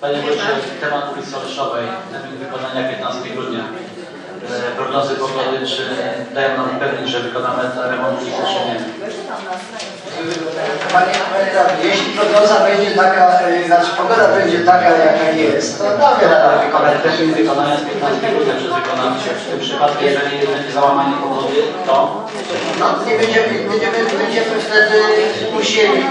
Panie Wójcie, temat ulicy Olszowej, wykonania 15 grudnia. E, Prognozy pogody, czy dają nam pewność, że wykonamy remont ulicy, czy nie? Panie, panie radny, jeśli prognoza będzie taka, y, znaczy pogoda będzie taka, jaka jest, to damy radę wykonać. termin wykonania jest 15 grudnia, wykonamy się w tym przypadku, jeżeli będzie załamanie pogody, to No, nie będziemy, będziemy, będziemy wtedy musieli,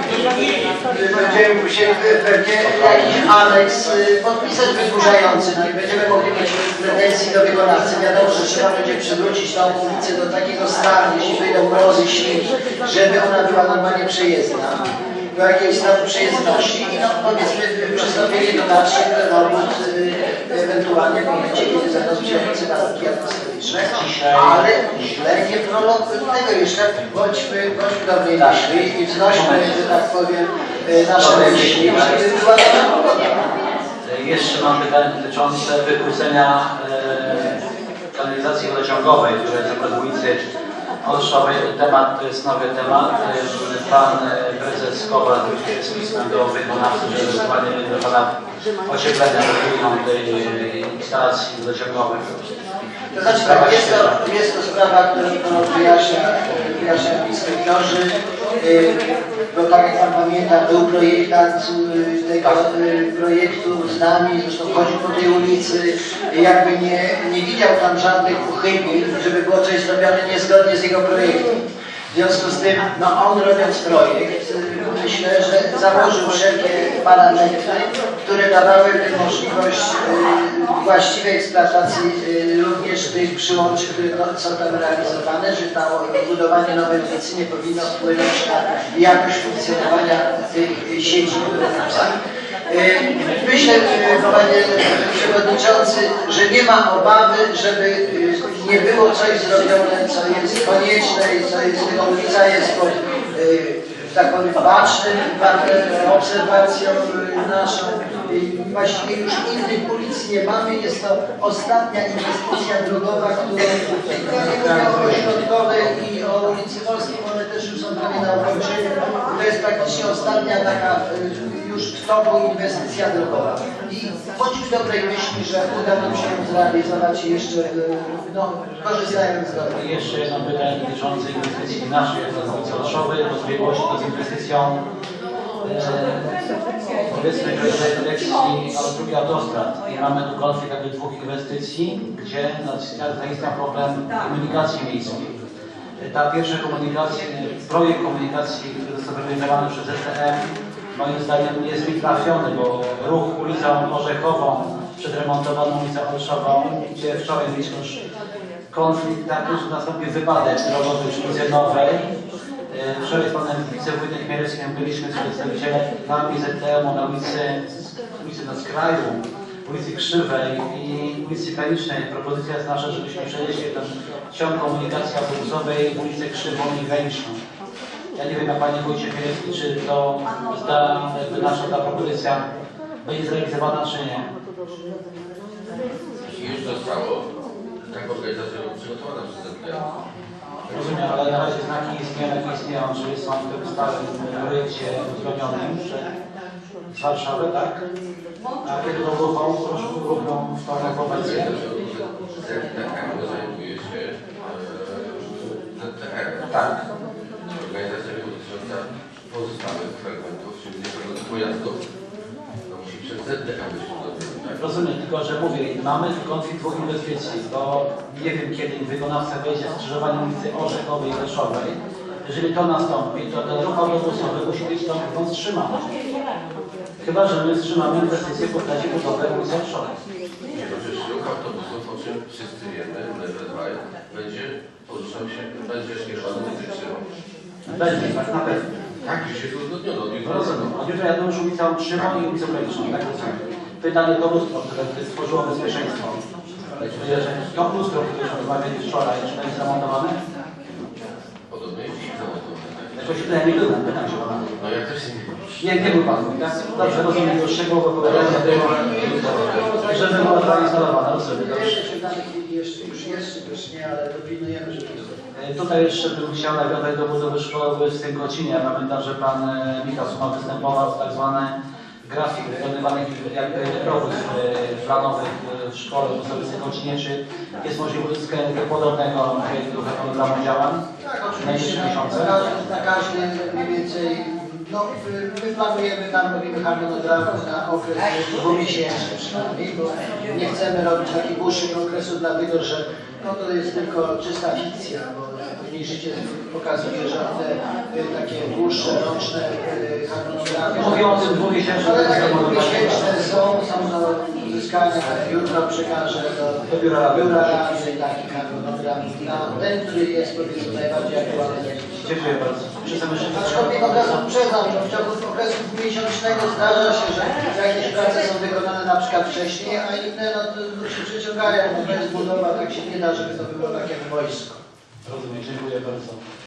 będziemy musieli pewnie jakiś aneks y, podpisać wydłużający, no i będziemy mogli mieć pretensje do wykonawcy. Wiadomo, że trzeba będzie przywrócić tą ulicę do takiego stanu, jeśli wyjdą mrozy, śniegi, żeby ona była normalnie przejezdna. Do jakiejś stanu przejezdności i no powiedzmy przystąpienie do dalszych robót y, ewentualnie w momencie, kiedy sprzyjające warunki atmosferyczne, ale źle nie tego jeszcze. Bądźmy, bądźmy dobrej myśli i wznośmy, że tak powiem, y, nasze myśli, żeby była dobra pogoda. jeszcze mam pytanie dotyczące wykrócenia e, kanalizacji wodociągowej, która jest w ulicy Olszowej. Temat to jest nowy temat. Pan e, prezes Kowal zwrócił się z pismem do wykonawcy, że ewentualnie będzie dokona ocieplenia tej instalacji wodociągowej. To znaczy tak, jest to, jest to sprawa, którą, wyjaśnia, wyjaśnia inspektorzy, bo tak jak Pan pamięta, był projektant yy, tego yy, projektu z nami, zresztą chodził po tej ulicy, jakby nie, nie widział tam żadnych uchybień, żeby było coś zrobione niezgodnie z jego projektem. W związku z tym, no on robiąc projekt, myślę, że założył wszelkie parametry, które dawałyby możliwość yy, właściwej eksploatacji yy, również tych przyłączy, które są tam realizowane, że to budowanie nowej ulicy nie powinno wpłynąć na jakość funkcjonowania tych sieci, które tam. Yy, Myślę, panie przewodniczący, że nie ma obawy, żeby nie było coś zrobione, co jest konieczne i co jest, ulica jest pod tak powiem, bacznym partnerem, obserwacją y, naszą. I Właściwie już innych ulic nie mamy. Jest to ostatnia inwestycja drogowa, którą tylko o Ośrodkowej i o ulicy Polskiej, one też już są prawie na ukończeniu. To jest praktycznie ostatnia taka y, już w toku inwestycja drogowa. Bądźmy dobrej myśli, że uda nam się zrealizować jeszcze, y, no, korzystając z dobro. I jeszcze jedno pytanie dotyczące inwestycji naszej, jak na ulicy Olszowej, bo zbiegłości z inwestycją e, powiedzmy, że jest dyrekcji drugi autostrad i mamy tu konflikt jakby dwóch inwestycji, gdzie zaistniał problem komunikacji miejskiej. E, Ta pierwsza komunikacja, projekt komunikacji, który został realizowany przez STM, moim zdaniem nie jest mi trafiony, bo ruch ulicą Orzechową, przedremontowaną ulicą Olszową, gdzie wczoraj mieliśmy już konflikt taki, że nastąpił wypadek drogowy przy ulicy Nowej. E, Wczoraj z panem wicewójtem Chmielewskim byliśmy z przedstawicielem na PZTM na ulicy, ulicy na skraju, ulicy Krzywej i ulicy Kalicznej. Propozycja jest nasza, żebyśmy przenieśli ten ciąg komunikacji autobusowej w ulicę Krzywą i Kaliczną. Ja nie wiem, jak panie wójcie Chmielewski, czy to jakby nasza ta propozycja będzie zrealizowana, czy nie. Już zostało tak organizacja przygotowana przez ZPL. Rozumiem, ale na razie znaki istnieją, jak istnieją, czyli są w tym stałym projekcie uzgodnionym z Warszawy, tak? A kiedy to grupą, proszę grupą w tą informację. ZTM zajmuje się e, ZTM. Tak. Organizacja dotycząca pozostałych fragmentów, czyli niektórych pojazdów. No musi przez ZTM być uzgodnione, tak? Rozumiem, tylko że mówię, mamy konflikt dwóch inwestycji, bo nie wiem kiedy wykonawca wejdzie z skrzyżowania ulicy Orzechowej i Leszowej. Jeżeli to nastąpi, to ten ruch autobusowy musi być tą wstrzymany. Chyba, że my wstrzymamy inwestycję w postaci budowy ulicy Orszowej. Nie, to przecież ruch autobusów, o czym wszyscy wiemy, Level będzie poruszał się, będzie skierowany między Krzywą. Będzie, tak na pewno. Tak, już jest uzgodnione od No jutra. Rozumiem. Od jutra jadą już ulicą Krzywą i ulicą Kaliczną, tak Pytanie to lustro, które stworzyło bezpieczeństwo. Że To lustro, które już rozmawiali wczoraj, czy będzie zamontowane? Podobno jest zamontowane, tak? Jakoś tyle nie byłem, pytam się pana. No ja też nie Nie, nie był pan, tak? Dobrze, rozumiem, już szczegółowo opowiadania było, żeby była zainstalowana, rozumiem. Jeszcze już jest, też nie, ale dopilnujemy, żeby to było. E, Tutaj jeszcze bym chciał nawiązać do budowy szkoły w Stękocinie. Ja pamiętam, że pan e, Michał Suma występował w tak zwane grafik wykonywanych robót e, planowych e, w szkole podstawowej Kocinie, czy jest możliwość uzyskania podobnego projektu harmonogramu działań? Tak, oczywiście na każdy mniej więcej, no my- my planujemy tam, robimy harmonogram na okres dwumiesięczny przynajmniej, bo nie chcemy robić takich dłuższych okresów, dlatego że no to jest tylko czysta fikcja, bo później życie pokazuje, że te y, takie dłuższe, roczne y, harmonogramy, Mówię o tym dwumiesięcznym ale takie dwumiesięczne są, są do uzyskania, jutro przekażę do, Do biura biura rady taki harmonogram na ten, który jest powiedzmy najbardziej aktualny. Dziękuję bardzo. Aczkolwiek od razu uprzedzam, że w ciągu okresu miesięcznego zdarza się, że jakieś prace są wykonane na przykład wcześniej, a inne no, to się przeciągają. No, to jest budowa, tak się nie da, żeby to było tak jak w wojsku. Rozumiem, dziękuję bardzo.